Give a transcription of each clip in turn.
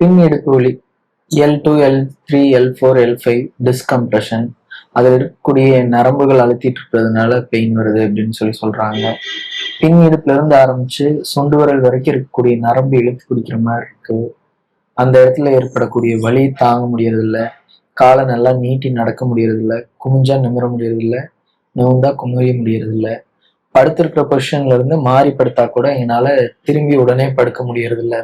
பின் இடுப்பு வலி L two L three L four L five decompression அதில் இருக்கக்கூடிய நரம்புகள் அழுத்திட்டு இருக்கிறதுனால பெயின் வருது அப்படின்னு சொல்லி சொல்றாங்க. பின் இடுப்புல இருந்து ஆரம்பிச்சு சொண்டு வரல் வரைக்கும் இருக்கக்கூடிய நரம்பு இழுத்து பிடிக்கிற மாதிரி இருக்கு. அந்த இடத்துல ஏற்படக்கூடிய வலி தாங்க முடியறதில்ல. காலை நல்லா நீட்டி நடக்க முடியறதில்ல. குமிஞ்சா நிமிர முடியறதில்ல. நிமிந்தா குமிய முடியறதில்ல. படுத்திருக்கிற பொசிஷன்ல இருந்து மாறி படுத்தா கூட என்னால திரும்பி உடனே படுக்க முடியறதில்ல.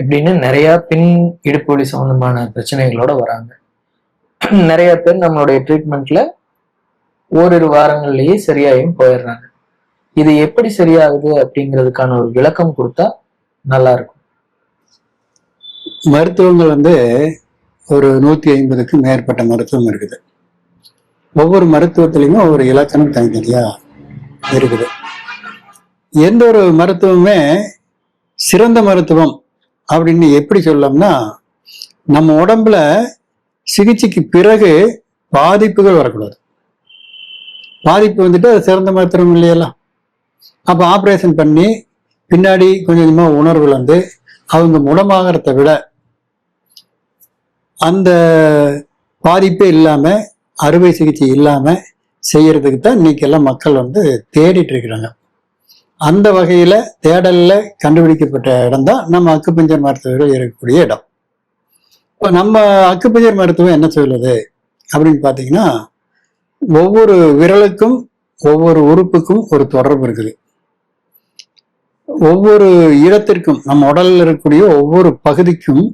இப்படின்னு நிறைய பின் இடுப்பு சம்பந்தமான பிரச்சனைகளோட வராங்க. நிறைய பேர் நம்மளுடைய ட்ரீட்மெண்ட்ல ஓரிரு வாரங்கள்லயே சரியாயும் போயிடுறாங்க. இது எப்படி சரியாகுது அப்படிங்கிறதுக்கான ஒரு விளக்கம் கொடுத்தா நல்லா இருக்கும். மருத்துவங்கள் வந்து ஒரு நூத்தி ஐம்பதுக்கு மேற்பட்ட மருத்துவம் இருக்குது. ஒவ்வொரு மருத்துவத்திலையுமே ஒவ்வொரு இலக்கணம் தனித்தனியா இருக்குது. எந்த ஒரு மருத்துவமே சிறந்த மருத்துவம் அப்படின்னு எப்படி சொல்லலாம்னா நம்ம உடம்புல சிகிச்சைக்கு பிறகு பாதிப்புகள் வரக்கூடாது. பாதிப்பு வந்துட்டு அது சிறந்த மாத்திரம் இல்லையெல்லாம் அப்போ ஆப்ரேஷன் பண்ணி பின்னாடி கொஞ்சம் கொஞ்சமாக உணர்வுகள் வந்து அவங்க குணமாகறத விட அந்த பாதிப்பே இல்லாம அறுவை சிகிச்சை இல்லாம செய்யறதுக்கு தான் இன்னைக்கு எல்லாம் மக்கள் வந்து தேடிட்டு இருக்கிறாங்க. அந்த வகையில தேடல்ல கண்டுபிடிக்கப்பட்ட இடம் தான் நம்ம அக்குப்பஞ்சர் மருத்துவர்கள் இருக்கக்கூடிய இடம். இப்போ நம்ம அக்குப்பஞ்சர் மருத்துவம் என்ன சொல்லுது? அப்படின்னு பார்த்தீங்கன்னா ஒவ்வொரு விரலுக்கும் ஒவ்வொரு உறுப்புக்கும் ஒரு தொடர்பு இருக்குது. ஒவ்வொரு இடத்திற்கும் நம்ம உடலில் இருக்கக்கூடிய ஒவ்வொரு பகுதிக்கும்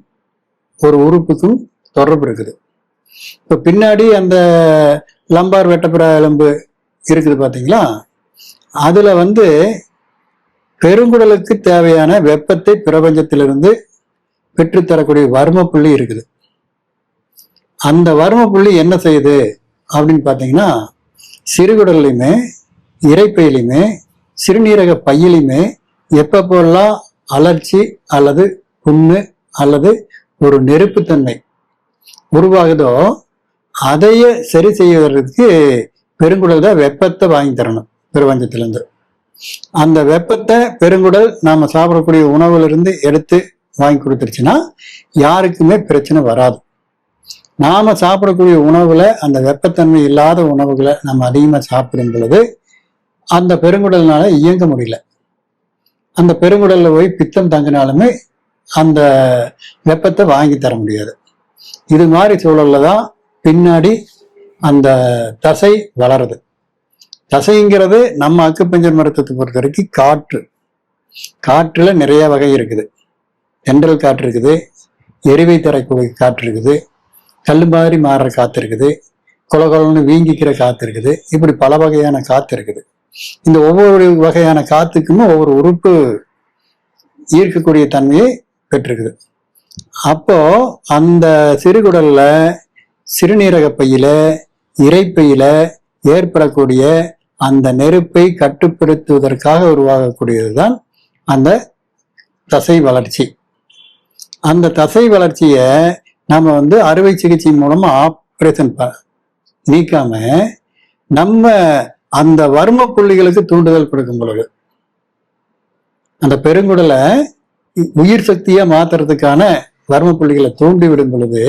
ஒரு உறுப்புக்கும் தொடர்பு இருக்குது. இப்போ பின்னாடி அந்த லம்பார் வெட்டப்புற எலும்பு இருக்குது பார்த்தீங்களா அதில் வந்து பெருங்குடலுக்கு தேவையான வெப்பத்தை பிரபஞ்சத்திலிருந்து பெற்றுத்தரக்கூடிய வர்ம புள்ளி இருக்குது. அந்த வர்ம புள்ளி என்ன செய்யுது? அப்படின்னு பார்த்தீங்கன்னா சிறுகுடல்லையுமே இறைப்பையிலையுமே சிறுநீரக பையிலையுமே எப்பப்போல்லாம் அலர்ச்சி அல்லது புண்ணு அல்லது ஒரு நெருப்புத்தன்மை உருவாகுதோ அதையே சரி செய்வதற்கு பெருங்குடல் தான் வெப்பத்தை வாங்கி தரணும் பிரபஞ்சத்திலேருந்து. அந்த வெப்பத்தை பெருங்குடல் நாம சாப்பிடக்கூடிய உணவுல இருந்து எடுத்து வாங்கி கொடுத்துருச்சுன்னா யாருக்குமே பிரச்சனை வராது. நாம சாப்பிடக்கூடிய உணவுல அந்த வெப்பத்தன்மை இல்லாத உணவுகளை நம்ம அதிகமா சாப்பிடும் பொழுது அந்த பெருங்குடல்னால இயங்க முடியல. அந்த பெருங்குடல்ல போய் பித்தம் தங்கினாலுமே அந்த வெப்பத்தை வாங்கி தர முடியாது. இது மாதிரி சூழல்ல தான் பின்னாடி அந்த தசை வளருது. தசைங்கிறது நம்ம அக்குப்பஞ்சர் மருத்துவத்தை பொறுத்த வரைக்கும் காற்று. காற்றுல நிறைய வகை இருக்குது. தென்றல் காற்று இருக்குது எரிவை தரக்கூடிய காற்று இருக்குது கல் மாதிரி மாறுற காற்று இருக்குது கொலகொலன்னு வீங்கிக்கிற காற்று இருக்குது இப்படி பல வகையான காற்று இருக்குது. இந்த ஒவ்வொரு வகையான காத்துக்குமே ஒவ்வொரு உறுப்பு ஈர்க்கக்கூடிய தன்மையை பெற்றிருக்குது. அப்போ அந்த சிறுகுடல்ல சிறுநீரக பையில இறைப்பையில ஏற்படக்கூடிய அந்த நெருப்பை கட்டுப்படுத்துவதற்காக உருவாகக்கூடியதுதான் அந்த தசை வளர்ச்சி. அந்த தசை வளர்ச்சியை நம்ம வந்து அறுவை சிகிச்சை மூலமாக ஆப்ரேஷன் நீக்காம நம்ம அந்த வர்ம புள்ளிகளுக்கு தூண்டுதல் கொடுக்கும் பொழுது அந்த பெருங்குடலை உயிர் சக்தியாக மாத்துறதுக்கான வர்ம புள்ளிகளை தூண்டி விடும் பொழுது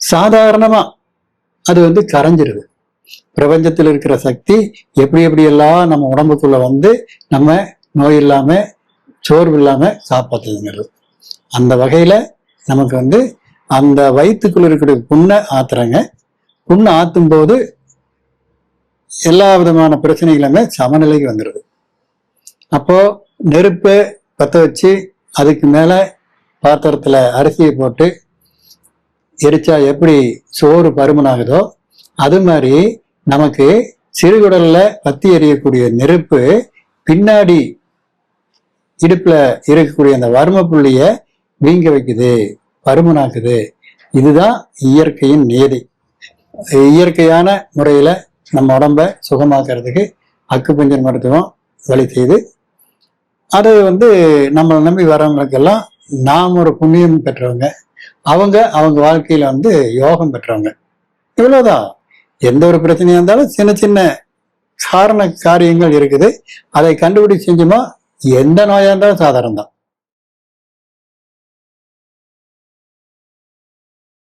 சாதாரணமாக அது வந்து கரைஞ்சிருது. பிரபஞ்சத்தில் இருக்கிற சக்தி எப்படி எப்படி எல்லாம் நம்ம உடம்புக்குள்ள வந்து நம்ம நோய் இல்லாம சோர்வு இல்லாம காப்பாத்துதுங்கிறது அந்த வகையில நமக்கு வந்து அந்த வயிற்றுக்குள்ள இருக்கிற புண்ணை ஆத்துறாங்க. புண்ணை ஆத்தும் போது எல்லா விதமான பிரச்சனைகளுமே சமநிலைக்கு வந்துடுது அப்போ நெருப்பை பற்ற வச்சு அதுக்கு மேல பாத்திரத்துல அரிசியை போட்டு எரிச்சா எப்படி சோறு பருமனாகுதோ அது மாதிரி நமக்கு சிறுகுடல்ல பத்தி எறியக்கூடிய நெருப்பு பின்னாடி இடுப்புல இருக்கக்கூடிய அந்த வர்ம புள்ளிய வீங்க வைக்குது பருமனாக்குது. இதுதான் இயற்கையின் நியதி. இயற்கையான முறையில நம்ம உடம்ப சுகமாக்குறதுக்கு அக்குப்பஞ்சர் மருத்துவம் வழி செய்து அது வந்து நம்மளை நம்பி வரவங்களுக்கெல்லாம் நாம் ஒரு புண்ணியம் பெற்றவங்க. அவங்க அவங்க வாழ்க்கையில வந்து யோகம் பெற்றவங்க. இவ்வளவுதான். எந்த ஒரு பிரச்சனையா இருந்தாலும் சின்ன சின்ன காரண காரியங்கள் இருக்குது. அதை கண்டுபிடிச்சு செஞ்சோமா? எந்த நோயா இருந்தாலும் சாதாரணம் தான்